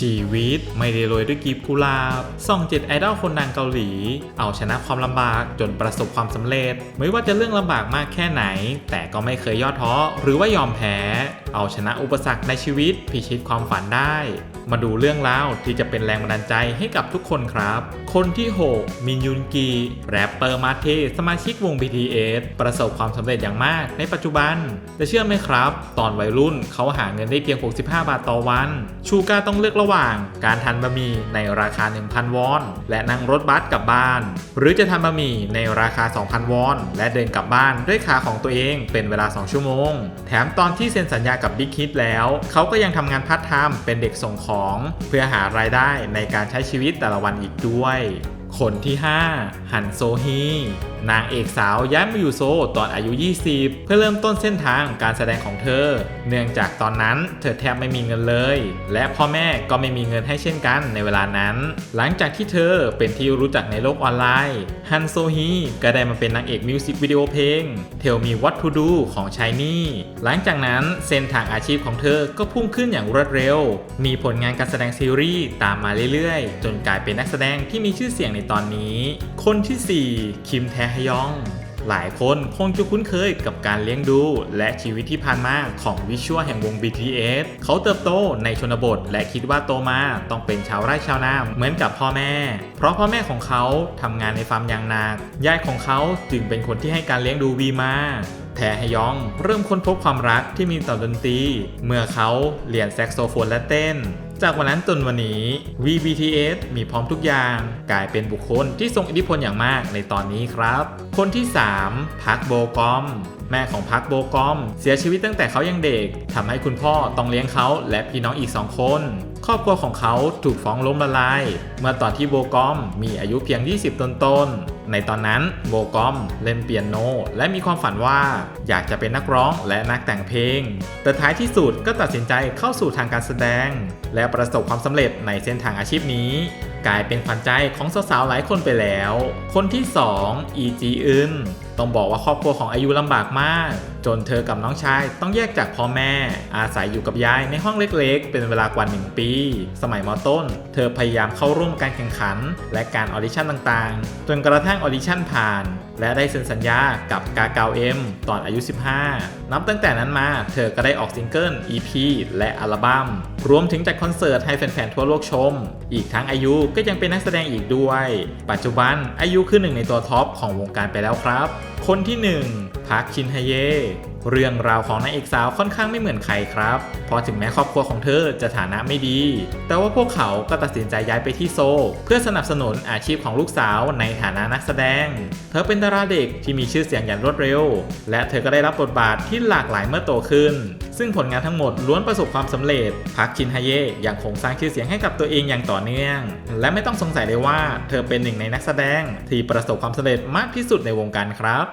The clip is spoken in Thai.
ชีวิตไม่ได้โรยด้วยกีบกุลาบส่องเจ็ดไอดอลคนดังเกาหลี เอาชนะความลำบากจนประสบความสำเร็จ ไม่ว่าจะเรื่องลำบากมากแค่ไหน แต่ก็ไม่เคยย่อท้อหรือว่ายอมแพ้ เอาชนะอุปสรรคในชีวิตพิชิตความฝันได้ มาดูเรื่องราวที่จะเป็นแรงบันดาลใจให้กับทุกคนครับ คนที่ 6 มินยุนกี แรปเปอร์มาเทสมาชิกวง BTS ประสบความสำเร็จอย่างมากในปัจจุบันแต่เชื่อไหมครับ ตอนวัยรุ่นเขาหาเงินได้เพียง 65 บาทต่อวัน ชูก้าต้องเลือกระว่างการทานบะหมี่ในราคา 1,000 วอน และนั่งรถบัสกลับบ้าน หรือจะทานบะหมี่ในราคา 2,000 วอน และเดินกลับบ้านด้วยขาของตัวเองเป็นเวลา 2 ชั่วโมง แถมตอนที่เซ็นสัญญากับบิ๊กฮิตแล้ว เขาก็ยังทำงานพาร์ทไทม์เป็นเด็กส่งของ เพื่อหารายได้ในการใช้ชีวิตแต่ละวันอีกด้วย คนที่5ฮันโซฮี นางเอกสาวย้ายมาอยู่โซลตอนอายุ 20 เพื่อเริ่มต้นเส้นทางการแสดงของเธอ เนื่องจากตอนนั้นเธอแทบไม่มีเงินเลย และพ่อแม่ก็ไม่มีเงินให้เช่นกันในเวลานั้น หลังจากที่เธอเป็นที่รู้จักในโลกออนไลน์ฮันโซฮีก็ได้มาเป็นนางเอกมิวสิกวิดีโอเพลง Tell Me What to Do ของชายนี่หลังจากนั้นเส้นทางอาชีพของเธอก็พุ่งขึ้นอย่างรวดเร็ว มีผลงานการแสดงซีรีส์ตามมาเรื่อยๆ จนกลายเป็นนักแสดงที่มีชื่อเสียงในตอนนี้ คนที่ 4 คิมแทฮยอง หลายคนคงจะคุ้นเคยกับการเลี้ยงดู และชีวิตที่ผ่านมาของวิชวลแห่งวง BTS เขาเติบโตในชนบท และคิดว่าโตมาต้องเป็นชาวไร่ชาวนาเหมือนกับพ่อแม่ เพราะพ่อแม่ของเขาทำงานในฟาร์มยางนา ยายของเขาจึงเป็นคนที่ให้การเลี้ยงดูวีมา แทฮยอง เริ่มค้นพบความรักที่มีต่อดนตรี เมื่อเขาเรียนแซกโซโฟนและเต้น จากวันนั้นจนวันนี้ VBTS มีพร้อมทุกอย่าง กลายเป็นบุคคลที่ทรงอิทธิพลอย่างมากในตอนนี้ครับ คนที่ 3 พักโบกอมแม่ของพักโบกอม เสียชีวิตตั้งแต่เขายังเด็กทำให้คุณพ่อต้องเลี้ยงเขาและพี่น้องอีกสองคน ครอบครัวของเขาถูกฟ้องล้มละลาย เมื่อตอนที่โบกอมมีอายุเพียง 20 ต้นๆ ในตอนนั้นโบกอมเล่นเปียโน และมีความฝันว่าอยากจะเป็นนักร้องและนักแต่งเพลง แต่ท้ายที่สุดก็ตัดสินใจเข้าสู่ทางการแสดง และประสบความสำเร็จในเส้นทางอาชีพนี้ กลายเป็นขวัญใจของสาวๆหลายคนไปแล้ว คนที่ 2 อีจีอึนต้องบอกว่าครอบครัวของอายุลำบากมากจนเธอกับน้องชายต้องแยกจากพ่อแม่ อาศัยอยู่กับยายในห้องเล็กๆ เป็นเวลากว่า 1 ปี สมัยมต้น เธอพยายามเข้าร่วมการแข่งขัน และการออดิชั่นต่างๆ จนกระทั่งออดิชั่นผ่าน และได้เซ็นสัญญากับกาเกาเอ็มตอนอายุ 15 นับตั้งแต่นั้นมา เธอก็ได้ออกซิงเกิล EP และอัลบัม้ม รวมถึงจัดคอนเสิร์ตให้แฟนๆ ทั่วโลกชม อีกทั้งอายุก็ยังเป็นนักแสดงอีกด้วย ปัจจุบันอายุคือหนึ่งในตัวท็อปของวงการไปแล้วครับ คนที่ 1 พักชินฮเย เรื่องราวของนางเอกสาวค่อนข้างไม่เหมือนใครครับ เพราะถึงแม้ครอบครัวของเธอจะฐานะไม่ดี แต่ว่าพวกเขาก็ตัดสินใจย้ายไปที่โซ เพื่อสนับสนุนอาชีพของลูกสาวในฐานะนักแสดง เธอเป็นดาราเด็กที่มีชื่อเสียงอย่างรวดเร็ว และเธอก็ได้รับบทบาทที่หลากหลายเมื่อโตขึ้น ซึ่งผลงานทั้งหมดล้วนประสบความสำเร็จ พักชินฮเย่ยังคงสร้างชื่อเสียงให้กับตัวเองอย่างต่อเนื่อง และไม่ต้องสงสัยเลยว่า เธอเป็นหนึ่งในนักแสดงที่ประสบความสำเร็จมากที่สุดในวงการครับ